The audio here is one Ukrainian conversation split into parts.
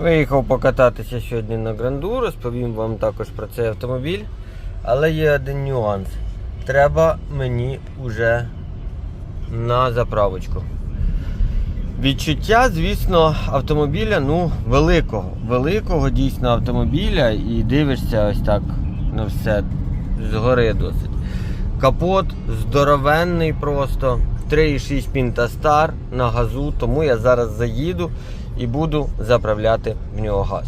Виїхав покататися сьогодні на гранду, розповім вам також про цей автомобіль. Але є один нюанс. Треба мені уже на заправочку. Відчуття, звісно, автомобіля, ну, великого. Великого дійсно автомобіля і дивишся ось так на все згори досить. Капот здоровенний просто. 3,6 Пінтастар на газу, тому я зараз заїду і буду заправляти в нього газ.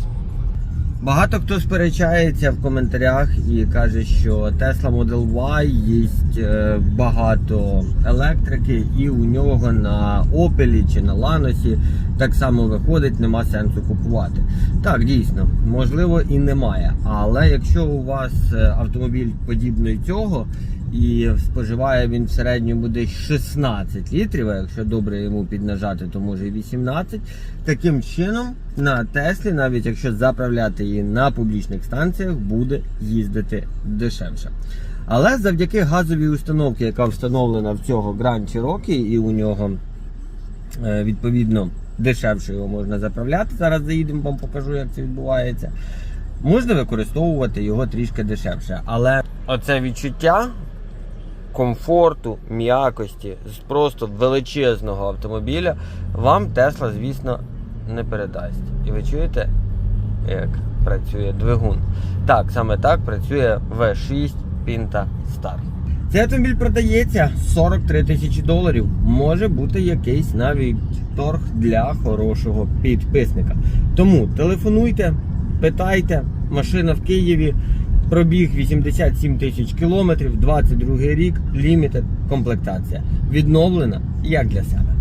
Багато хто сперечається в коментарях і каже, що Tesla Model Y є е, багато електрики, і у нього на Opel чи на Lanos так само виходить, нема сенсу купувати. Так, дійсно, можливо і немає. Але якщо у вас е, автомобіль подібний цього, і споживає він в середньому десь 16 літрів, а якщо добре йому піднажати, то може і 18. Таким чином на Теслі, навіть якщо заправляти її на публічних станціях, буде їздити дешевше. Але завдяки газовій установці, яка встановлена в цього Grand Cherokee, і у нього е, відповідно дешевше його можна заправляти. Зараз заїдемо, вам покажу, як це відбувається. Можна використовувати його трішки дешевше. Але оце відчуття комфорту, м'якості з просто величезного автомобіля вам Тесла, звісно, не передасть. І ви чуєте, як працює двигун? Так, саме так працює V6 Pinta Star. Цей автомобіль продається 43 тисячі доларів. Може бути якийсь навіть торг для хорошого підписника. Тому телефонуйте, питайте, машина в Києві. Пробіг 87 тисяч кілометрів, 22 рік, лімітед, комплектація. Відновлена як для себе.